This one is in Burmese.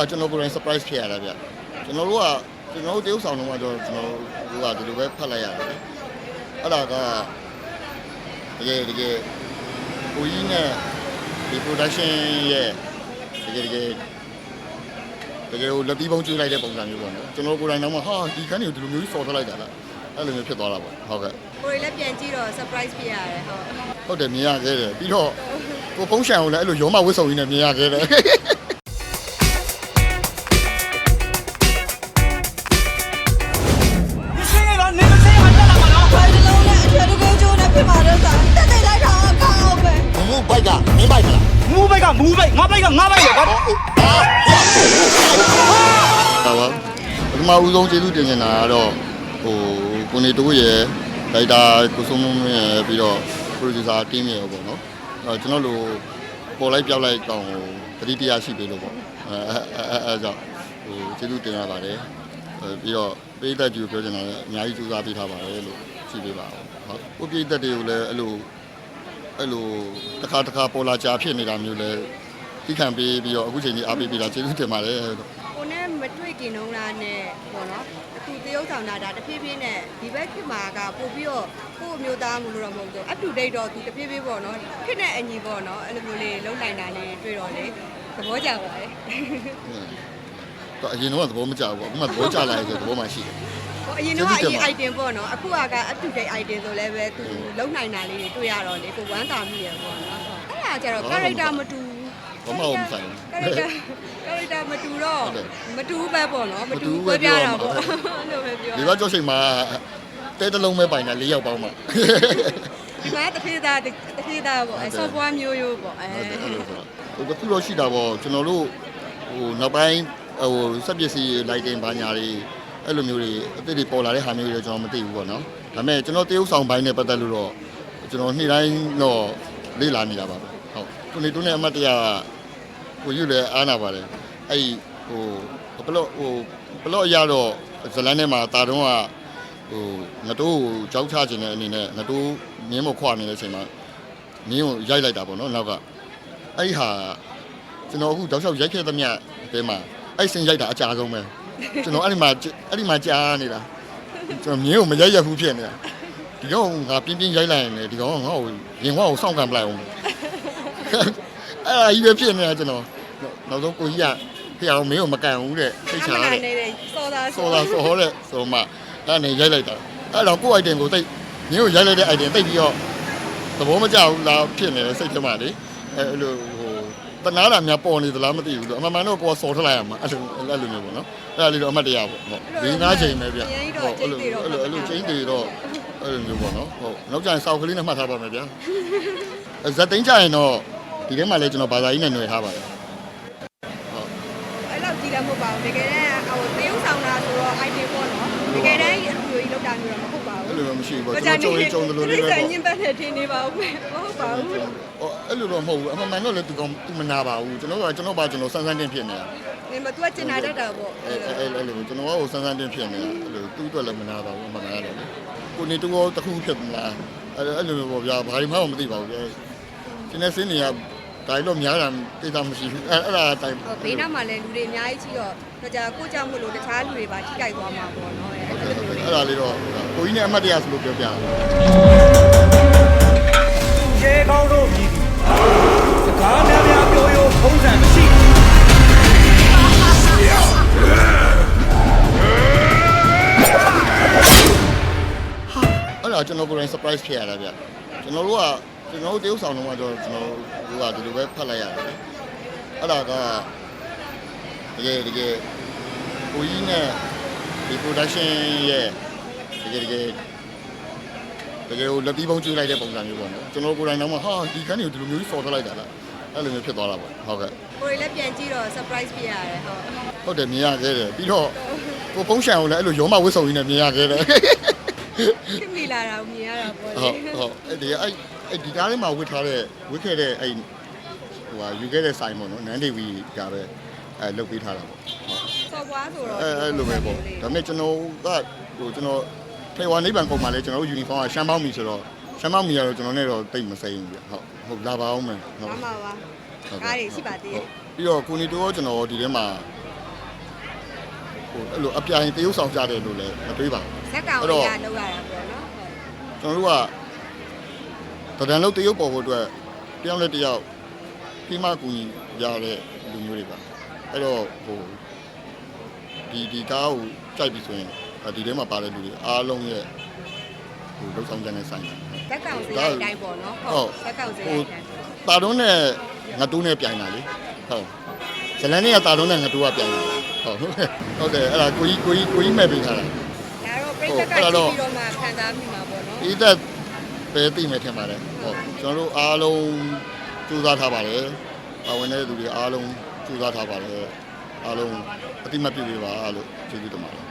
ဒါကျွန်တော်ကိုယ်တိုင် surprise ဖြစ်ရတာဗျကျွန်တော်တို့ကကျွန်တော်တို့တရုပ်ဆောင်တော့ကျွန်တော်တို့ကဒီလိုပဲဖတ်လိုက်ရတယ်အဲ့ဒါကတကယ်တကယ်ကိုကြီးနဲ့ဒီ production ရဲ့တကယ်တကယ်တကယ်ကိုလက်ပြီးပုံးကျွေးလိုက်တဲ့ပုံစံမျိုးပေါ့နော်ကျွန်တော်ကိုယ်တိုင်တော့မှဟာဒီခန်းကိုဒီလိုမျိုးကြီးစော်ထားလိုက်တာလားအဲ့လိုမျိုးဖြစ်သွားတာပေါ့ဟုတ်ကဲ့ကိုရီလည်းပြန်ကြည့်တော့ surprise ဖြစ်ရတယ်ဟုတ်ဟုတ်တယ်မြင်ရခဲ့တယ်ပြီးတော့ကိုဖုံးရှံကိုလည်းအဲ့လိုရောမဝစ်စုံကြီးနဲ့မြင်ရခဲ့တယ် ဖြစ်မှာလဲဆိုတာတက်တက်လိုက်တာကောင်းပဲမူဘိုက်ကမင်းဘိုက်လားမူးဘိုက်ကမူးဘိုက်ငါဘိုက်ကငါဘိုက်ရကွာဒါပါပထမဦးဆုံးကျေးဇူးတင်နေတာကတော့ဟိုကိုနေတိုးရယ်ဒါတာကိုစုံမင်းရယ်ပြီးတော့ producer team ရယ်ပေါ့နော်အဲကျွန်တော်တို့ပေါ်လိုက်ပြောက်လိုက်ကောင်ကိုတတိတရားရှိပေးလို့ပေါ့အဲအဲအဲကြောင့်ဟိုကျေးဇူးတင်ရပါတယ်ပြီးတော့ပေးသက်ကြည့်ပြောချင်တာလည်းအများကြီးစူးစမ်းပေးထားပါတယ်လို့ ရှိပေးပါအောင်ဟုတ်ကိုပြည်သက်တွေကိုလည်းအဲ့လိုအဲ့လိုတစ်ခါတစ်ခါပေါ်လာကြဖြစ်နေတာမျိုးလဲသိခံပေးပြီးတော့အခုချိန်ကြီးအားပေးပြီးတာကျေးဇူးတင်ပါတယ်လို့ကိုနဲ့မတွေ့ခင်တုန်းလားနဲ့ပေါ့နော်အခုတရုပ်ဆောင်တာဒါတဖြည်းဖြည်းနဲ့ဒီဘက်ခေတ်မှာကပို့ပြီးတော့ကို့အမျိုးသားမလို့တော့မဟုတ်ဘူး up to date တော့သူတဖြည်းဖြည်းပေါ့နော်ခေတ်နဲ့အညီပေါ့နော်အဲ့လိုမျိုးလေးလုံနိုင်တာလေးတွေ့တော့လေသဘောကျပါတယ်တော့အရင်တော့သဘောမကျဘူးအခုမှသဘောကျလာရဲ့ဆိုသဘောမှရှိတယ်ဟို အရင်တော့အရင် item ပေါ့နော်အခုကက up to date item ဆိုလည်းပဲသူလုံနိုင်တာလေးတွေတွေ့ရတော့လေကိုဝမ်းသာမိရပေါ့နော်အဲ့ဒါကြတော့ character မတူဘာမှမဆိုင် character character မတူတော့ဟုတ်တယ်မတူပဲပေါ့နော်မမတူတူဘူးပဲပဲပြပြောရတာမှာပေါ့အဲ့လိုပဲပြောဒီဘက်ကြောက်ချိန်မှာတဲတလုံးပဲပိုင်တာ၄ယောက်ပေါင်းမှာဒီမှာတခေသားတခေသားပေါ့အဲဆော့ပွားမျိုးရိုးပေါ့အဲဟုတ်တယ်အဲ့လိုဆိုတော့ဟိုတခုတော့ရှိတာပေါ့ကျွန်တော်တို့ဟိုနောက်ပိုင်းဟိုစက်ပစ္စည်း lighting ဘာညာတွေ အဲ့လိုမျိုးတွေအသစ်တွေပေါ်လာတဲ့ဟာမျိုးတွေတော့ကျွန်တော်မသိဘူးပေါ့နော်ဒါပေမဲ့ကျွန်တော်တရုပ်ဆောင်ပိုင်းနဲ့ပတ်သက်လို့တော့ကျွန်တော်နေ့တိုင်းတော့လေ့လာနေတာပါပဲဟုတ်ကိုနေတုန်းနဲ့အမတ်တရားကိုယူလဲအားနာပါတယ်အဲ့ဟိုဘလော့ဟိုဘလော့ရတော့ဇလန်းထဲမှာတာတုံးကဟိုငတိုးကိုကြောက်ချခြင်းတဲ့အနေနဲ့ငတိုးမြင်းမခွနေတဲ့အချိန်မှာမြင်းကိုရိုက်လိုက်တာပေါ့နော်နောက်ကအဲ့ဒီဟာကျွန်တော်အခုတောက်လျှောက်ရိုက်ခဲ့သမျှအဲမှာအဲ့စင်ရိုက်တာအကြာဆုံးပဲ ကျွန်တော်အဲ့ဒီမှာအဲ့ဒီမှာကြားနေတာကျွန်တော်မြင်းကိုမရိုက်ရဘူးဖြစ်နေတာဒီကောင်ငါပြင်းပြင်းရိုက်လိုက်ရင်လေဒီကောင်ကငါ့ကိုရင်ဝါကိုစောင့်ကန်ပလိုက်အောင်အဲ့ဒါကြီးပဲဖြစ်နေတာကျွန်တော်နောက်ဆုံးကိုကြီးကဖျောင်မင်းကိုမကန်ဘူးတဲ့စိတ်ချအမှတဲ့န်နေတယ်စောသားစောလာစောတဲ့ဆိုမှအဲ့နဲ့ရိုက်လိုက်တာအဲ့တော့ကိုယ့် item ကိုတိတ်မြင်းကိုရိုက်လိုက်တဲ့ item တိတ်ပြီးတော့သဘောမကျဘူးလားဖြစ်နေတဲ့စိတ်ထဲမှာလေအဲ့လိုဟို တနာတာများပေါ်နေသလားမသိဘူးတော့အမှန်မှန်တော့ကိုယ်စော်ထလိုက်ရမှာအဲ့လိုအဲ့လိုမျိုးပေါ့နော်အဲ့ဒါလေးတော့အမှတ်တရပေါ့ဟုတ်ဒီငါးချိန်ပဲဗျဟုတ်အဲ့လိုအဲ့လိုအဲ့လိုချိန်တွေတော့အဲ့လိုမျိုးပေါ့နော်ဟုတ်နောက်ကျရင်စောက်ကလေးနဲ့မှတ်ထားပါမယ်ဗျာဇက်သိန်းကြရင်တော့ဒီထဲမှာလည်းကျွန်တော်ဘာသာကြီးနဲ့ຫນွယ်ထားပါတယ် အဲ့လောက်ကြည့်တယ်မဟုတ်ပါဘူးတကယ်တမ်းဟိုတရုပ်ဆောင်တာဆိုတော့ item ပေါ့နော်တကယ်တမ်းအဲ့လိုမျိုးကြီးလောက်တာမျိုးတော့မဟုတ်ပါဘူးအဲ့လိုမျိုးမရှိဘူးပေါ့ကျွန်တော်ကြုံရင်ကြုံတယ်လို့လေးပဲတိပေါ့ညင်ပတ်နဲ့ထင်နေပါဦးပဲမဟုတ်ပါဘူးဟောအဲ့လိုတော့မဟုတ်ဘူးအမှန်မှန်တော့လည်းသူကောင်သူမနာပါဘူးကျွန်တော်ကကျွန်တော်ပါကျွန်တော်စမ်းစမ်းတင်ဖြစ်နေတာနေမသူကကျင်နာတတ်တာပေါ့အဲအဲအဲ့လိုကျွန်တော်ကဟိုစမ်းစမ်းတင်ဖြစ်နေတာအဲ့လိုသူ့အတွက်လည်းမနာပါဘူးအမှန်မှန်ရတယ်လေကိုနေတူရောတစ်ခုဖြစ်မလားအဲ့အဲ့လိုမျိုးပေါ့ဗျာဘာမှမသိပါဘူးဗျာဒီနေ့စင်းနေရ ဒါတော့များတာတိတ်တာမရှိဘူးအဲ့အဲ့ဒါတိုင်းဟိုဘေးနားမှာလည်းလူတွေအများကြီးရှိတော့တော့ကြာကိုကြောင့်မလို့တခြားလူတွေပါထိကြိုက်သွားမှာပေါ့နော်အဲ့လိုမျိုးတွေအဲ့ဒါလေးတော့ကိုကြီးနဲ့အမှတ်တရဆိုလို့ပြောပြတယ်ရေကောင်းတို့မြည်သည်စကားများများပြောရိုးဖုံးစံမရှိအဲ့ဒါကျွန်တော်ကိုယ်တိုင် surprise ဖြစ်ရတာဗျကျွန်တော်တို့က ကျွန်တော်တို့တရုပ်ဆောင်တော့မှတော့ကျွန်တော်တို့ကဒီလိုပဲဖတ်လိုက်ရတယ်အဲ့ဒါကတကယ်တကယ်ကိုကြီးနဲ့ဒီ production ရဲ့တကယ်တကယ်တကယ်ကိုလက်ပြီးပုံးကျွေးလိုက်တဲ့ပုံစံမျိုးပေါ့နော်ကျွန်တော်ကိုယ်တိုင်တော့မှဟာဒီခန်းကိုဒီလိုမျိုးစော်ထားလိုက်တာလားအဲ့လိုမျိုးဖြစ်သွားတာပေါ့ဟုတ်ကဲ့ကိုရီလည်းပြန်ကြည့်တော့ surprise ဖြစ်ရတယ်ဟုတ်ဟုတ်တယ်မြင်ရခဲ့တယ်ပြီးတော့ကိုဖုံးရှံကိုလည်းအဲ့လိုရောမဝစ်စုံကြီးနဲ့မြင်ရခဲ့တယ်ခင်မိလာတာကိုမြင်ရတာပေါ့ဟုတ်ဟုတ်အဲ့ဒီအဲ့ အဲ့ဒီကားလေးမှာဝစ်ထားတဲ့ဝစ်ခဲ့တဲ့အဲ့ဟိုဟာယူခဲ့တဲ့ဆိုင်ပေါ့နော်နန်းဒေဝီကပဲအဲလုတ်ပေးထားတာပေါ့ဟုတ်ဆော့ဘွားဆိုတော့အဲအဲ့လိုပဲပေါ့ဒါပေမဲ့ကျွန်တော်ကဟိုကျွန်တော်ဖေဝါနိဗ္ဗာန်ကုန်မှာလဲကျွန်တော်တို့ယူနီဖောင်းကရှမ်းပေါင်းမီဆိုတော့ရှမ်းပေါင်းမီကတော့ကျွန်တော်နဲ့တော့တိတ်မစိမ့်ဘူးပြဟုတ်ဟုတ်လာပါအောင်မယ်ဟုတ်မမပါကားတွေရှိပါသေးတယ်ပြီးတော့ကိုနီတိုးရောကျွန်တော်ဒီထဲမှာဟဟိုအဲ့လိုအပြိုင်တရုပ်ဆောင်ကြတယ်လို့လည်းမတွေးပါဘူးဇက်ကောင်အဲ့တော့အရာလောက်ရတာပေါ့နော်ဟုတ်ကျွန်တော်တို့က တဒံလို့တရုပ်ပေါ်ဖို့အတွက်တယောက်နဲ့တယောက်ပြီးမှကူညီရတဲ့လူမျိုးတွေပါအဲ့တော့ဟိုဒီဒီကားကိုကြိုက်ပြီဆိုရင်ဒီထဲမှာပါတဲ့လူတွေအားလုံးရဲ့ဟိုလောက်ဆောင်ကြတဲ့ဆိုင်တယ်ဇက်ကောင်စရိုက်တိုင်းပေါ့နော်ဟုတ်ဇက်ကောင်စရိုက်တိုင်းတာတုံးနဲ့ငတူးနဲ့ပြိုင်တာလေဟုတ်ဇလန်နဲ့ကတာတုံးနဲ့ငတူးကပြိုင်တာဟုတ်ဟုတ်တယ်အဲ့ဒါကိုကြီးကိုကြီးကိုကြီးမဲ့ပေးထားတာဒါတော့ပြိဿကကြည့်ပြီးတော့မှခံစားမိမှာပေါ့နော်ဒီသက် ပဲသိမယ်ထင်ပါတယ်ဟုတ်ကျွန်တော်တို့အားလုံးကြိုးစားထားပါတယ်ပါဝင်တဲ့သူတွေအားလုံးကြိုးစားထားပါတယ်အားလုံးအတိမတ်ပြုပေးပါလို့ကျေးဇူးတင်ပါတယ်